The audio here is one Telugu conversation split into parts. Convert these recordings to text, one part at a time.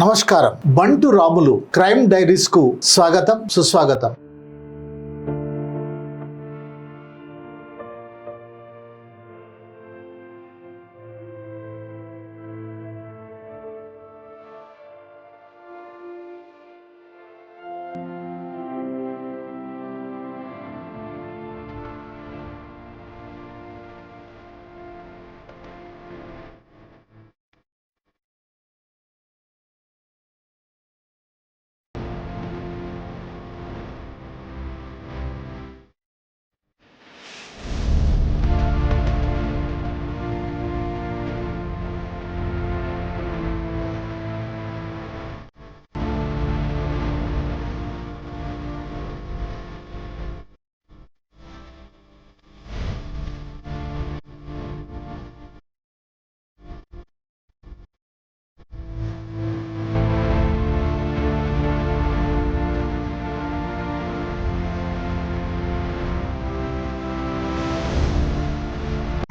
నమస్కారం. బంటు రాములు క్రైమ్ డైరీస్కు స్వాగతం సుస్వాగతం.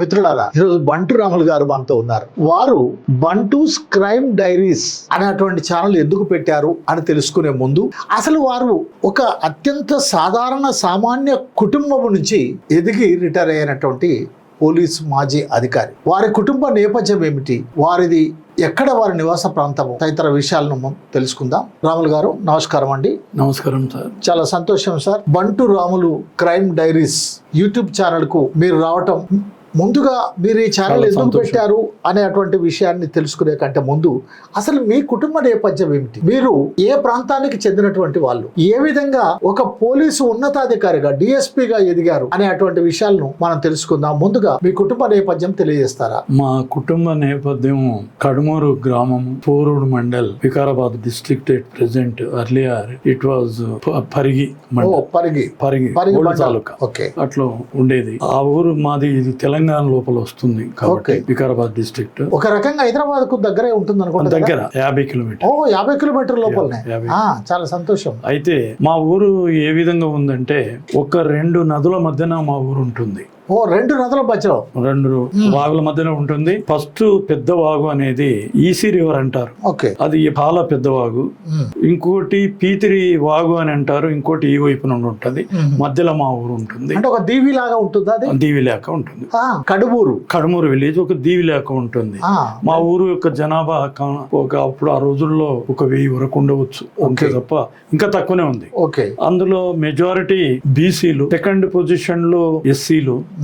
మిత్రులారా ఈరోజు బంటు రాములు గారు మనతో ఉన్నారు. వారు బంటూస్ క్రైమ్ డైరీస్ అనేటువంటి ఛానల్ ఎందుకు పెట్టారు అని తెలుసుకునే ముందు అసలు వారు ఒక అత్యంత సాధారణ సామాన్య కుటుంబం నుంచి ఎదిగి రిటైర్ అయినటువంటి పోలీస్ మాజీ అధికారి. వారి కుటుంబ నేపథ్యం ఏమిటి? వారిది ఎక్కడ వారి నివాస ప్రాంతము? తదితర విషయాలను తెలుసుకుందాం. రాములు గారు నమస్కారం అండి. నమస్కారం సార్. చాలా సంతోషం sir. Bantu Ramulu crime diaries YouTube ఛానల్కు మీరు రావటం ముందుగా మీరు ఈ ఛానల్ ఎందుకు. పెట్టారు అనేటువంటి విషయాన్ని తెలుసుకునే కంటే ముందు అసలు మీ కుటుంబ నేపథ్యం ఏమిటి? మీరు ఏ ప్రాంతానికి చెందినటువంటి వాళ్ళు? ఏ విధంగా ఒక పోలీసు ఉన్నతాధికారిగా డిఎస్పీగా ఎదిగారు అనేటువంటి విషయాలను మనం తెలుసుకుందాం. ముందుగా మీ కుటుంబ నేపథ్యం తెలియజేస్తారా? మా కుటుంబ నేపథ్యం కడుమూరు గ్రామం Porudu mandal Vikarabad district at present earlier it was Parigi Parigi. Parigi Parigi. Taluka. అట్లా ఉండేది. ఆ ఊరు మాది ఇది తెలంగాణ లోపల వస్తుంది కాబట్టి. వికారాబాద్ డిస్ట్రిక్ట్ ఒక రకంగా హైదరాబాద్కు దగ్గరే ఉంటుంది అనుకుంటా దగ్గర యాభై కిలోమీటర్. ఓ యాభై కిలోమీటర్ లోపలనే. ఆ, చాలా సంతోషం. అయితే మా ఊరు ఏ విధంగా ఉందంటే ఒక రెండు నదుల మధ్యన మా ఊరు ఉంటుంది. ఓ రెండు నదుల మధ్యలో. రెండు వాగుల మధ్యన ఉంటుంది. ఫస్ట్ పెద్ద వాగు అనేది ఈసీ రివర్ అంటారు. ఓకే. అది చాలా పెద్ద వాగు. ఇంకోటి పీతిరి వాగు అని అంటారు. ఇంకోటి ఈ వైపు నుండి ఉంటుంది. మధ్యలో మా ఊరు ఉంటుంది. అంటే ఒక దీవి లాగా ఉంటుందా అది? దీవి లేక ఉంటుంది. ఆ, కడుబూరు కడుమూరు విలేజ్ ఒక దీవి లేక ఉంటుంది. మా ఊరు యొక్క జనాభా ఒక అప్పుడు ఆ రోజుల్లో ఒక వెయ్యి వరకు ఉండవచ్చు. అంతే తప్ప ఇంకా తక్కువనే ఉంది. ఓకే. అందులో మెజారిటీ బీసీలు సెకండ్ పొజిషన్లో ఎస్సీలు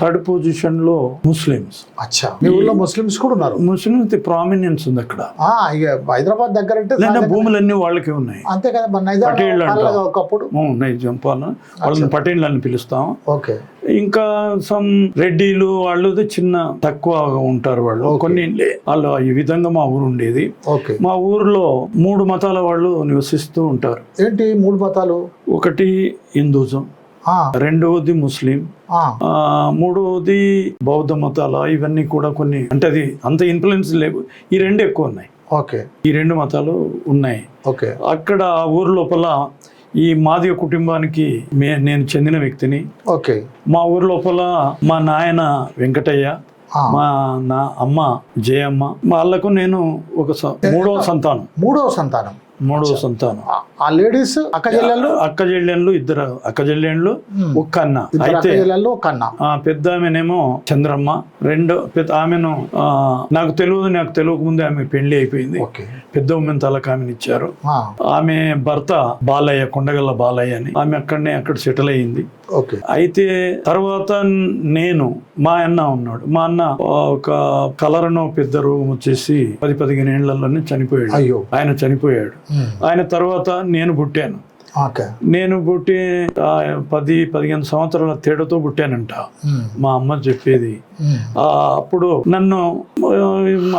థర్డ్ పొజిషన్లో ముస్లిమ్స్. అచ్చా. మీ ఊర్లో ముస్లిమ్స్ కూడా ఉన్నారు? ముస్లిమ్స్ ప్రామినెన్స్ ఉంది అక్కడ. ఆ, ఇక హైదరాబాద్ దగ్గర అంటే భూములన్నీ వాళ్ళకే ఉన్నాయి. అంతే కదా మన నైజాం పటేళ్ళు అంటాం. పాలనగా ఒకప్పుడు. ఉన్నాయి జంపాల వాళ్ళని పటేళ్ళు అని పిలుస్తాం. ఓకే. ఇంకా సమ్ రెడ్డిలు వాళ్ళు చిన్న తక్కువ ఉంటారు వాళ్ళు. కొన్ని వాళ్ళు ఈ విధంగా మా ఊరు ఉండేది. ఓకే. మా ఊర్లో మూడు మతాల వాళ్ళు నివసిస్తూ ఉంటారు. ఏంటి మూడు మతాలు? ఒకటి హిందూజం. రెండవది ముస్లిం. మూడవది బౌద్ధ మతాల ఇవన్నీ కూడా కొన్ని అంటే అది అంత ఇన్ఫ్లుయెన్స్ లేవు. ఈ రెండు ఎక్కువ ఉన్నాయి. ఓకే. ఈ రెండు మతాలు ఉన్నాయి. ఓకే. అక్కడ ఆ ఊరు లోపల ఈ మాదిగ కుటుంబానికి మే నేను చెందిన వ్యక్తిని. ఓకే. మా ఊరు లోపల మా నాయన వెంకటయ్య మా నా అమ్మ జయమ్మ వాళ్ళకు నేను ఒక మూడవ సంతానం. మూడవ సంతానం. మూడవ సంతానం. ఆ- లేడీస్ అక్క చెల్లెళ్ళు? అక్క చెల్లెళ్ళు ఇద్దరు అక్క చెల్లెళ్ళు ఒక్క అన్న. అయితే ఒక అన్న. పెద్ద ఆమెనేమో చంద్రమ్మ రెండో పెద్ద ఆమెను నాకు తెలియదు నాకు తెలియక ముందే ఆమె పెళ్ళి అయిపోయింది. పెద్ద ఉమ్మెన్ తలకు ఆమెను ఇచ్చారు ఆమె భర్త బాలయ్య కొండగల్ల బాలయ్య అని. ఆమె అక్కడనే అక్కడ సెటిల్ అయ్యింది అయితే తర్వాత నేను మా అన్న ఉన్నాడు. మా అన్న ఒక కలరనో పెద్ద రోగం వచ్చేసి పది పదిహేను ఏళ్ళలోనే చనిపోయాడు. అయ్యో. ఆయన చనిపోయాడు. ఆయన తర్వాత నేను పుట్టాను. నేను పుట్టి పది పదిహేను సంవత్సరాల తేడాతో పుట్టానంట. మా అమ్మ చెప్పేది. అప్పుడు నన్ను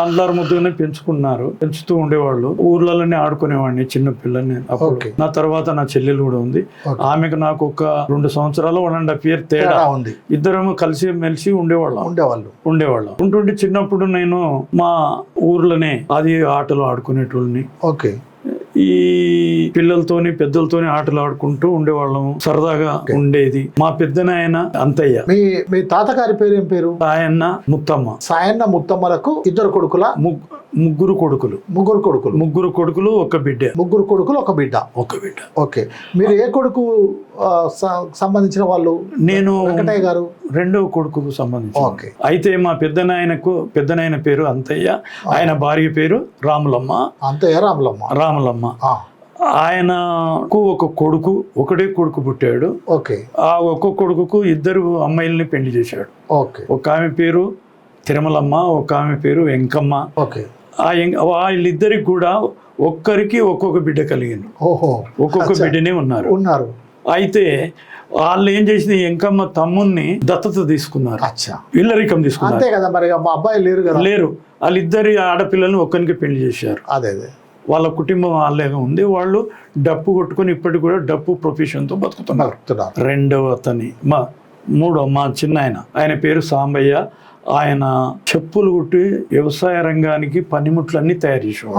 అల్లారు ముద్దుగానే పెంచుకున్నారు. పెంచుతూ ఉండేవాళ్ళు. ఊర్లలోనే ఆడుకునేవాడిని చిన్న పిల్లని అప్పుడు. నా తర్వాత నా చెల్లెలు కూడా ఉంది. ఆమెకు నాకు ఒక రెండు సంవత్సరాలు వన్ అండ్ హాఫ్ ఇయర్ తేడా. ఉంది. ఇద్దరము కలిసి మెలిసి ఉండేవాళ్ళం. ఉండేవాళ్ళు. ఉండేవాళ్ళం. ఉంటుండి చిన్నప్పుడు నేను మా ఊర్లోనే అది ఆటలు ఆడుకునేటోళ్ళని. ఓకే. ఈ పిల్లలతోని పెద్దలతోని ఆటలు ఆడుకుంటూ ఉండేవాళ్ళం. సరదాగా ఉండేది. మా పెద్దనాయన అంతయ్య. మీ మీ తాతగారి పేరు ఏం పేరు? ఆయన ముత్తమ్మ. సాయన్న ముత్తమ్మలకు ఇద్దరు కొడుకుల? ముగ్గురు కొడుకులు. ముగ్గురు కొడుకులు. ముగ్గురు కొడుకులు ఒక బిడ్డ. ముగ్గురు కొడుకులు ఒక బిడ్డ. ఒక బిడ్డ. ఓకే. మీరు ఏ కొడుకు సంబంధించిన వాళ్ళు? నేను వెంకటయ్య గారు? రెండవ కొడుకుకు సంబంధించి ఓకే. అయితే మా పెద్దనాయనకు పెద్దనాయన పేరు అంతయ్య. ఆయన భార్య పేరు రాములమ్మ. అంతే రాములమ్మ. రాములమ్మ. ఆయనకు ఒక కొడుకు ఒకటే కొడుకు పుట్టాడు. ఓకే. ఆ ఒక్క కొడుకుకు ఇద్దరు అమ్మాయిల్ని పెళ్ళి చేశాడు. ఓకే. ఒక ఆమె పేరు తిరుమలమ్మ ఒక ఆమె పేరు వెంకమ్మ. ఓకే. ఆ వాళ్ళిద్దరికి కూడా ఒక్కరికి ఒక్కొక్క బిడ్డ కలిగింది. ఓహో. ఒక్కొక్క బిడ్డనే ఉన్నారు. ఉన్నారు. అయితే వాళ్ళు ఏం చేసింది? వెంకమ్మ తమ్ముణ్ణి దత్తత తీసుకున్నారు. అచ్చా. ఇల్లరికం తీసుకున్నారు. అంతే కదా మరి మా అబ్బాయి లేరు కదా. లేరు. వాళ్ళిద్దరి ఆడపిల్లల్ని ఒక్కరికి పెళ్ళి చేశారు. అదే అదే. వాళ్ళ కుటుంబం వాళ్ళగా ఉంది. వాళ్ళు డప్పు కొట్టుకొని ఇప్పటికి కూడా డప్పు ప్రొఫెషన్తో బతుకుతున్నారు. రెండవ అతని మా మూడో మా చిన్న ఆయన ఆయన పేరు సాంబయ్య. ఆయన చెప్పులు కుట్టి వ్యవసాయ రంగానికి పనిముట్లన్నీ తయారు చేసేవాడు.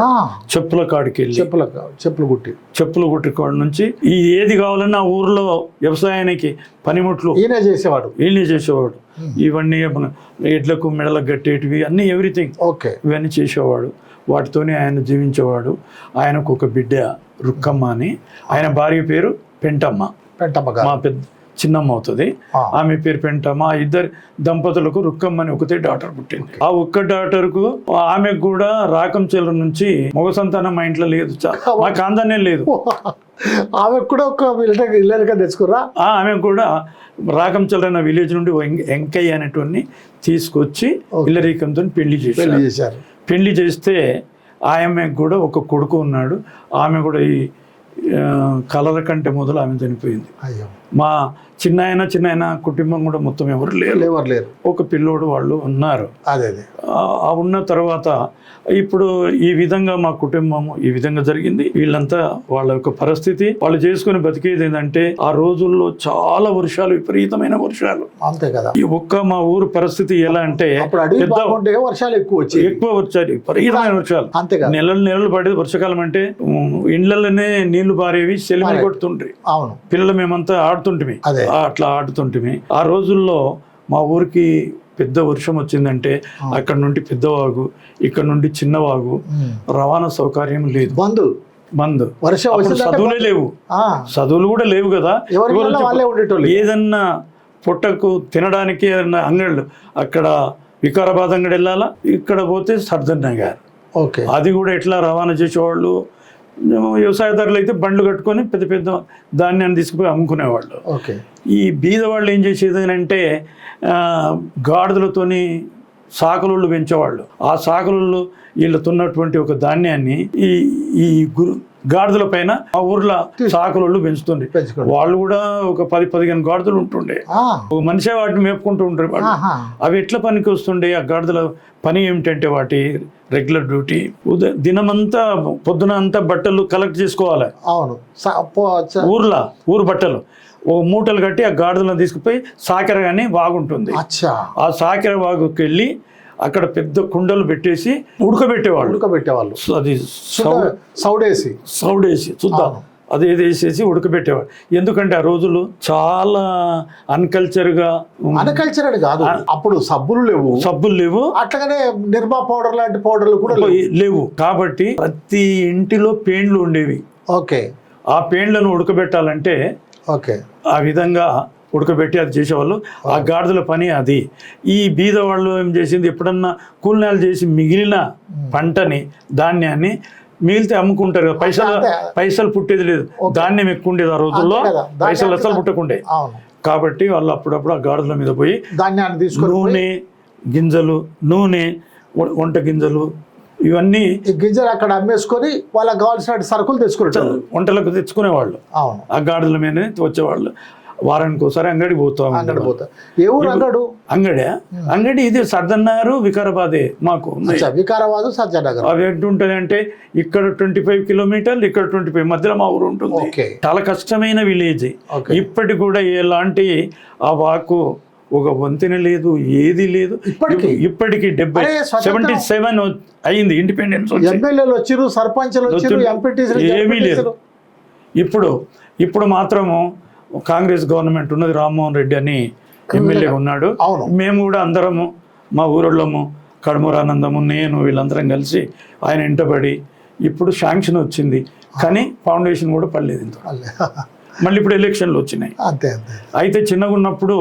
చెప్పుల కాడికి వెళ్ళి చెప్పుల చెప్పులు కుట్టి. చెప్పులు కుట్టి కాడ నుంచి ఈ ఏది కావాలన్నా ఊర్లో వ్యవసాయానికి పనిముట్లు ఈయన చేసేవాడు. వీళ్ళే చేసేవాడు. ఇవన్నీ ఎడ్లకు మెడలకు కట్టేటివి అన్నీ ఎవ్రీథింగ్. ఓకే. ఇవన్నీ చేసేవాడు. వాటితోనే ఆయన జీవించేవాడు. ఆయనకు ఒక బిడ్డ రుక్కమ్మ అని. ఆయన భార్య పేరు పెంటమ్మ. పెంటమ్మ మా పెద్ద చిన్నమ్మ అవుతుంది. ఆమె పేరు పెంటమ్మ. ఆ ఇద్దరు దంపతులకు రుక్కమ్మ అని ఒకతే డాటర్ పుట్టింది. ఆ ఒక్క డాటర్కు ఆమెకు కూడా రాకం చెల్లు నుంచి మగ సంతానం మా ఇంట్లో లేదు. చా- మా కాందనే లేదు. ఆమె కూడా ఒక ఇల్లరిక తెచ్చుకురా ఆమె కూడా రాకం అన్న విలేజ్ నుండి వెంకయ్య అనేటువంటి తీసుకొచ్చి ఇల్లరీకంతో పెళ్ళి చేశారు. పెళ్ళి చేశారు. పెళ్ళి చేస్తే ఆమెకు కూడా ఒక కొడుకు ఉన్నాడు. ఆమె కూడా ఈ కలల కంటే మొదలు ఆమె చనిపోయింది. అయ్యో. మా చిన్నాయన చిన్నాయన కుటుంబం కూడా మొత్తం ఎవరు లేరు. ఎవరు లేరు. ఒక పిల్లోడు వాళ్ళు ఉన్నారు. అదే అదే. ఆ- ఉన్న తర్వాత ఇప్పుడు ఈ విధంగా మా కుటుంబం ఈ విధంగా జరిగింది. వీళ్ళంతా వాళ్ళ యొక్క పరిస్థితి వాళ్ళు చేసుకుని బతికేది ఏంటంటే ఆ రోజుల్లో చాలా వర్షాలు విపరీతమైన వర్షాలు. అంతే కదా. ఈ ఒక్క మా ఊరు పరిస్థితి ఎలా అంటే పెద్ద వర్షాలు ఎక్కువ వచ్చాయి ఎక్కువ వచ్చాయి విపరీతమైన వర్షాలు. అంతే కదా. నెలలు నెలలు పడేది వర్షాకాలం అంటే ఇండ్లలోనే నీళ్ళు పారేవి సెలిమి కొడుతుండ్రి. అవును. పిల్లలు మేమంతా ఆడుతుంటిమి. అట్లా ఆడుతుంటిమి. ఆ రోజుల్లో మా ఊరికి పెద్ద వర్షం వచ్చిందంటే అక్కడ నుండి పెద్దవాగు ఇక్కడ నుండి చిన్నవాగు. రవాణా సౌకర్యం లేదు. బంధు బంద్. వర్షం చదువులే లేవు. చదువులు కూడా లేవు కదా. ఏదన్నా పొట్టకు తినడానికి ఏదన్నా అంగళ్ళు అక్కడ వికారాబాద్ అంగడి వెళ్ళాలా? ఇక్కడ పోతే సర్దన్ నగర్. ఓకే. అది కూడా ఎట్లా రవాణా చేసేవాళ్ళు? వ్యవసాయదారులు అయితే బండ్లు కట్టుకొని పెద్ద పెద్ద ధాన్యాన్ని తీసుకుపోయి అమ్ముకునేవాళ్ళు. ఓకే. ఈ బీద వాళ్ళు ఏం చేసేది అంటే గాడిదలతోని సాకలుళ్ళు పెంచేవాళ్ళు. ఆ సాకలుళ్ళు వీళ్ళతున్నటువంటి ఒక ధాన్యాన్ని ఈ ఈ గురు గాడిదల పైన ఆ ఊర్లో పెంచుతుండే. పెంచుకోండి వాళ్ళు కూడా ఒక పది పదిహేను గాడిదలు ఉంటుండే. ఒక మనిషే వాటిని మేపుకుంటూ ఉంటారు వాళ్ళు. అవి ఎట్లా పనికి వస్తుండే? ఆ గాడిదల పని ఏమిటంటే వాటి రెగ్యులర్ డ్యూటీ ఉదయం దినమంతా పొద్దున అంతా బట్టలు కలెక్ట్ చేసుకోవాలి. అవును. ఊర్లో ఊరు బట్టలు. ఓ మూటలు కట్టి ఆ గాడిదలను తీసుకుపోయి సాకెర కానీ వాగుంటుంది. అచ్చా. ఆ సాకెర వాగుకి వెళ్ళి అక్కడ పెద్ద కుండలు పెట్టేసి ఉడకబెట్టేవాళ్ళు. ఉడకబెట్టేవాళ్ళు. అది సౌడేసి. సౌడ్ వేసి చూద్దాం అది ఏది వేసేసి ఉడకబెట్టేవాడు ఎందుకంటే ఆ రోజులు చాలా అన్కల్చర్గా అన్కల్చర్డ్ కాదు. అప్పుడు సబ్బులు లేవు. సబ్బులు లేవు. అట్లాగనే నిర్మా పౌడర్ లాంటి పౌడర్లు కూడా లేవు. లేవు. కాబట్టి ప్రతి ఇంటిలో పేండ్లు ఉండేవి. ఓకే. ఆ పేండ్లను ఉడకబెట్టాలంటే ఓకే. ఆ విధంగా ఉడకబెట్టి అది చేసేవాళ్ళు. ఆ గాడిదల పని అది. ఈ బీద వాళ్ళు ఏం చేసింది? ఎప్పుడన్నా కూలినాలు చేసి మిగిలిన పంటని ధాన్యాన్ని మిగిలితే అమ్ముకుంటారు కదా. పైసలు. పైసలు పుట్టేది లేదు. ధాన్యం ఎక్కువ ఉండేది ఆ రోజుల్లో. పైసలు అసలు పుట్టకుండే. కాబట్టి వాళ్ళు అప్పుడప్పుడు ఆ గాడిదల మీద పోయి ధాన్యాన్ని నూనె గింజలు నూనె వంట గింజలు ఇవన్నీ గింజలు అక్కడ అమ్మేసుకొని వాళ్ళకి కావాల్సిన సరుకులు తెచ్చుకుంటారు వంటలకు తెచ్చుకునేవాళ్ళు. ఆ గాడిదల మీదనే వచ్చేవాళ్ళు. వారానికి ఒకసారి అంగడి పోతా అంగడి. పోతా. ఏ ఊరు అంగడు? అంగడి. అంగడి ఇది సర్దన్నారు వికారాబాదే మాకు. వికారాబాద్ సజ్జనగర్ అవి అంటే ఇక్కడ ట్వంటీ ఫైవ్ కిలోమీటర్లు ఇక్కడ ట్వంటీ ఫైవ్ మధ్యలో మా ఊరు ఉంటుంది. చాలా కష్టమైన విలేజ్. ఓకే. ఇప్పటికి కూడా ఎలాంటి ఆ వాకు ఒక వంతెన లేదు ఏది లేదు. ఇప్పటికి? ఇప్పటికి డెబ్బై సెవెంటీ సెవెన్ అయింది ఇండిపెండెన్స్ వచ్చి. ఎమ్మెల్యేలు వచ్చిరు సర్పంచ్లు వచ్చిరు వచ్చిరు. ఎంపీటీసీలు ఏమీ లేదు. ఇప్పుడు ఇప్పుడు మాత్రము కాంగ్రెస్ గవర్నమెంట్ ఉన్నది రామ్మోహన్ రెడ్డి అని ఎమ్మెల్యే ఉన్నాడు. మేము కూడా అందరము మా ఊరోళ్ళము కడుమరానందము నేను వీళ్ళందరం కలిసి ఆయన ఇంటబడి ఇప్పుడు శాంక్షన్ వచ్చింది. కానీ ఫౌండేషన్ కూడా పడలేదు ఇంత. మళ్ళీ ఇప్పుడు ఎలక్షన్లు వచ్చినాయి. అంతే అయితే చిన్నగా ఉన్నప్పుడు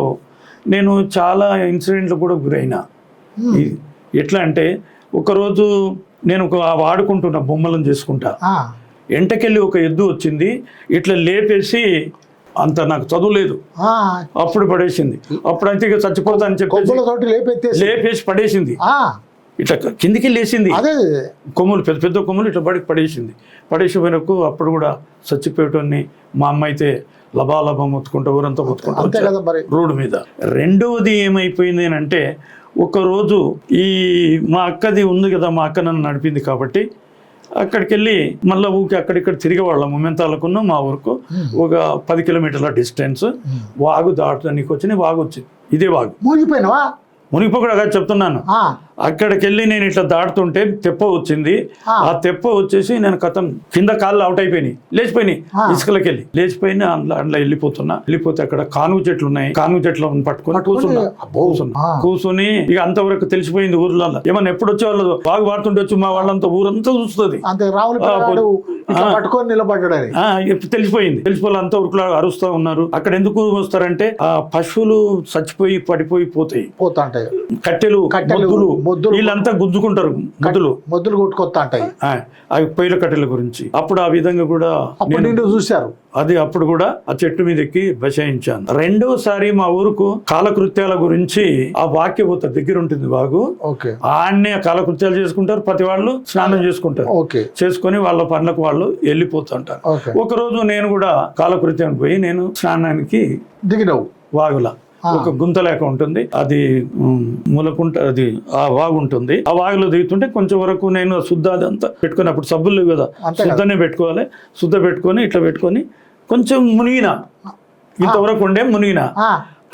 నేను చాలా ఇన్సిడెంట్లు కూడా గురైనా. ఎట్లా అంటే ఒకరోజు నేను ఒక వాడుకుంటున్న బొమ్మలను చేసుకుంటా. ఎంటకెళ్ళి ఒక ఎద్దు వచ్చింది. ఇట్లా లేపేసి అంత నాకు చదువు లేదు. అప్పుడు పడేసింది. అప్పుడు ఇక చచ్చిపోతా అని లేపెత్తేసి లేపేసి పడేసింది. ఇట్లా కిందికి లేచింది. కొమ్ములు పెద్ద పెద్ద కొమ్ములు ఇట్లా పడి పడేసింది. పడేసి పోయినకు అప్పుడు కూడా చచ్చిపోయేటోని మా అమ్మ అయితే లబాలబా మొత్తుకుంటూ ఊరంతా మొత్తుకుంటూ అంతే రోడ్డు మీద. రెండవది ఏమైపోయింది అంటే ఒకరోజు ఈ మా అక్కది ఉంది కదా మా అక్క నన్ను నడిపింది కాబట్టి అక్కడికి వెళ్ళి మళ్ళీ ఊరికి అక్కడిక్కడ తిరిగేవాళ్ళం. మొమెంతాలకున్న మా ఊరుకు. ఒక పది కిలోమీటర్ల డిస్టెన్స్. వాగు దాటడానికి వచ్చి వాగు వచ్చింది ఇదే వాగు. మూగిపోయినావా? మునిగిపోకడా చెప్తున్నాను. ఆ, అక్కడికి వెళ్ళి నేను ఇట్లా దాటుతుంటే తెప్ప వచ్చింది. ఆ. తెప్ప వచ్చేసి నేను కథం కింద కాళ్ళు అవుట్ అయిపోయినాయి. లేచిపోయినాయి. ఇసుకలకి వెళ్ళి లేచిపోయినా అందులో అందులో వెళ్ళిపోతున్నా. వెళ్ళిపోతే అక్కడ కానుగు చెట్లు ఉన్నాయి. కానుగు చెట్లు పట్టుకొని కూర్చున్నా. కూర్చున్నా. కూర్చొని ఇక అంతవరకు తెలిసిపోయింది ఊర్లలో ఏమన్నా ఎప్పుడు వచ్చే వాళ్ళు బాగా పాడుతుంటే వచ్చి మా వాళ్ళంతా. ఊరంతా చూస్తుంది. పట్టుకొని ఇప్పుడు తెలిసిపోయింది. తెలిసిపోయి అంతా ఉరుకులా అరుస్తూ ఉన్నారు. అక్కడ ఎందుకు వస్తారంటే ఆ పశువులు చచ్చిపోయి పడిపోయి పోతాయి. పోతా ఉంటాయి కట్టెలు కట్టెలు. వీళ్ళంతా గుంజుకుంటారు మొద్దులు. మొద్దులు కొట్టుకొస్తా ఉంటాయి ఆ, అవి పొయ్యిల కట్టెల గురించి. అప్పుడు ఆ విధంగా కూడా చూశారు. అది అప్పుడు కూడా ఆ చెట్టు మీద ఎక్కి బచాయించాను రెండోసారి మా ఊరుకు కాలకృత్యాల గురించి ఆ వాక్యబోత దగ్గర ఉంటుంది బాగు ఓకే. ఆడనే కాలకృత్యాలు చేసుకుంటారు ప్రతి వాళ్ళు స్నానం చేసుకుంటారు. చేసుకొని వాళ్ళ పనులకు వాళ్ళు వెళ్ళిపోతుంటారు. ఓకే. ఒకరోజు నేను కూడా కాలకృత్యానికి పోయి నేను స్నానానికి దిగినవు. వాగుల. ఒక గుంత లేక ఉంటుంది. అది మూలకుంట అది ఆ వాగు ఉంటుంది. ఆ వాగులో దిగుతుంటే కొంచెం వరకు నేను శుద్ధ అదంతా పెట్టుకొని అప్పుడు సబ్బులు కదా. శుద్ధనే పెట్టుకోవాలి. శుద్ధ పెట్టుకొని ఇట్లా పెట్టుకొని కొంచెం మునిగిన. ఇంతవరకు ఉండే మునిగిన.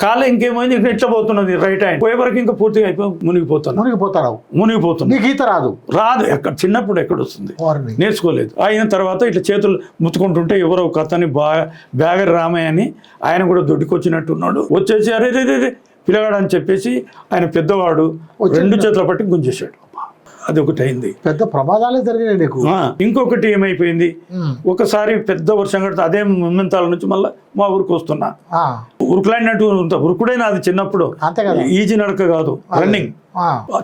కాలు ఇంకేమైంది? ఇంకా ఇట్లా పోతున్నది? రైట్ హ్యాండ్ పోయే వరకు ఇంకా పూర్తిగా అయిపోయి మునిగిపోతాను మునిగిపోతావు మునిగిపోతున్నా నీకు ఈత రాదు. రాదు. ఎక్కడ? చిన్నప్పుడు ఎక్కడ వస్తుంది? నేర్చుకోలేదు. అయిన తర్వాత ఇట్లా చేతులు ముత్తుకుంటుంటే ఎవరో ఒక అతని బా బ్యాగర్ రామయ్య అని ఆయన కూడా దొడ్డుకొచ్చినట్టున్నాడు. వచ్చేసి అరే రే రే పిల్లగాడు అని చెప్పేసి ఆయన పెద్దవాడు రెండు చేతుల పట్టి గుంజేశాడు. అది ఒకటి అయింది పెద్ద ప్రమాదాలే జరిగినాయి నీకు. ఇంకొకటి ఏమైపోయింది? ఒకసారి పెద్ద వర్షం కడితే అదే ముంతాల నుంచి మళ్ళీ మా ఊరికి వస్తున్నా. ఉరుకులాడినట్టు ఉంటా. ఉరుకుడే నాది చిన్నప్పుడు. ఈజీ నడక కాదు రన్నింగ్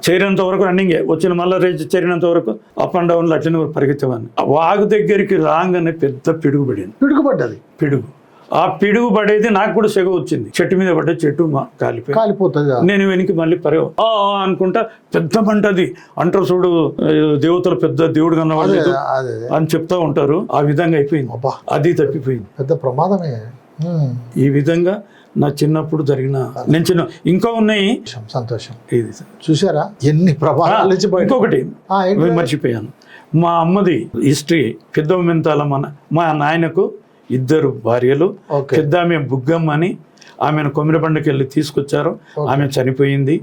చేరినంత వరకు రన్నింగే వచ్చిన మళ్ళీ రేంజ్ చేరినంత వరకు అప్ అండ్ డౌన్లు అట్లనే పరిగెత్తేవాడిని. వాగు దగ్గరికి రాగానే పెద్ద పిడుగు పడింది. పిడుగుపడ్డది పిడుగు. ఆ పిడుగు పడేది నాకు కూడా సెగ వచ్చింది. చెట్టు మీద పడ్డ చెట్టు మా కాలిపోయి కాలిపోతుంది. నేను వెనక్కి మళ్ళీ పరే అనుకుంటా పెద్ద మంట అది. అంటారు చూడు దేవతలు పెద్ద దేవుడు అదే. అని చెప్తా ఉంటారు. ఆ విధంగా అయిపోయింది. అబ్బా. అది తప్పిపోయింది. పెద్ద ప్రమాదమే. ఈ విధంగా నా చిన్నప్పుడు జరిగిన నేను చిన్న ఇంకా ఉన్నాయి. సంతోషం, ఇది చూసారా ఎన్ని బయట ఇంకొకటి? మర్చిపోయాను. మా అమ్మది హిస్టరీ పెద్ద మెంతాల మన మా నాయనకు ఇద్దరు భార్యలు పెద్ద ఆమె బుగ్గమ్మ అని ఆమెను కొమిరబండకి వెళ్ళి తీసుకొచ్చారు. ఆమె చనిపోయింది.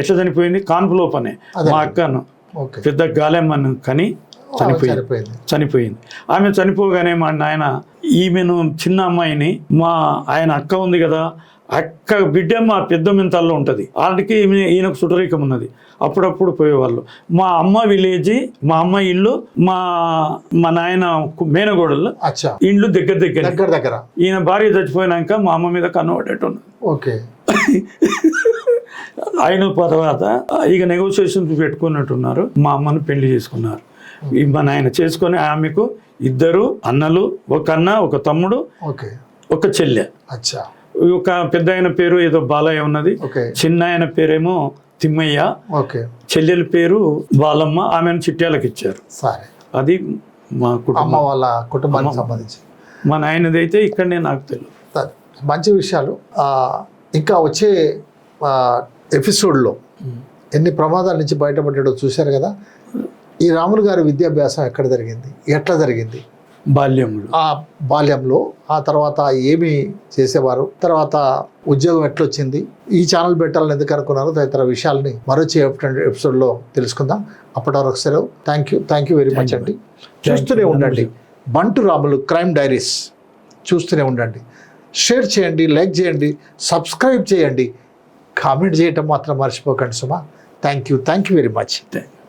ఎట్లా చనిపోయింది? కాన్పులోప్ అనే మా అక్కను. పెద్ద గాలెమ్మను కని చనిపోయింది. చనిపోయింది. ఆమె చనిపోగానే మా నాయన ఈమెను చిన్న అమ్మాయిని మా ఆయన అక్క ఉంది కదా అక్క బిడ్డ మా పెద్ద మింతాల్లో ఉంటుంది. వాళ్ళకి ఈయనకు సుటరీకం ఉన్నది. అప్పుడప్పుడు పోయేవాళ్ళు. మా అమ్మ విలేజ్ మా అమ్మ ఇల్లు మా మా నాయన మేనగోడలు. అచ్చా. ఇండ్లు దగ్గర దగ్గర దగ్గర దగ్గర. ఈయన భార్య చచ్చిపోయినాక మా అమ్మ మీద కన్ను పడేట్టు ఉన్నది ఓకే. అయిన తర్వాత ఇక నెగోషియేషన్ పెట్టుకున్నట్టున్నారు. మా అమ్మను పెళ్ళి చేసుకున్నారు. మా నాయన చేసుకొని ఆమెకు ఇద్దరు అన్నలు ఒక అన్న ఒక తమ్ముడు ఓకే. ఒక చెల్లె. అచ్చా. ఒక పెద్ద ఆయన పేరు ఏదో బాలయ్య ఉన్నది. ఓకే. చిన్న ఆయన పేరేమో తిమ్మయ్య. ఓకే. చెల్లెల పేరు బాలమ్మ ఆమెను చిట్యాలకు ఇచ్చారు. సరే. అది మా కుటుంబం. వాళ్ళ కుటుంబానికి సంబంధించి. మా నాయనది అయితే ఇక్కడనే నాకు తెలియదు. మంచి విషయాలు. ఇంకా వచ్చే ఎపిసోడ్లో ఎన్ని ప్రమాదాల నుంచి బయటపడ్డాడో చూశారు కదా? ఈ రాములు గారి విద్యాభ్యాసం ఎక్కడ జరిగింది? ఎట్లా జరిగింది? బాల్యంలో. ఆ బాల్యంలో ఆ తర్వాత ఏమి చేసేవారు? తర్వాత ఉద్యోగం ఎట్లొచ్చింది? ఈ ఛానల్ పెట్టాలని ఎందుకు అనుకున్నారు? తదితర విషయాల్ని మరొచ్చే ఎపిసోడ్లో తెలుసుకుందాం. అప్పటి వరకు సెలవు thank you thank you very much అండి. చూస్తూనే ఉండండి. బంటు రాములు క్రైమ్ డైరీస్. చూస్తూనే ఉండండి. షేర్ చేయండి లైక్ చేయండి సబ్స్క్రైబ్ చేయండి. కామెంట్ చేయటం మాత్రం మర్చిపోకండి సుమా. Thank you thank you very much thank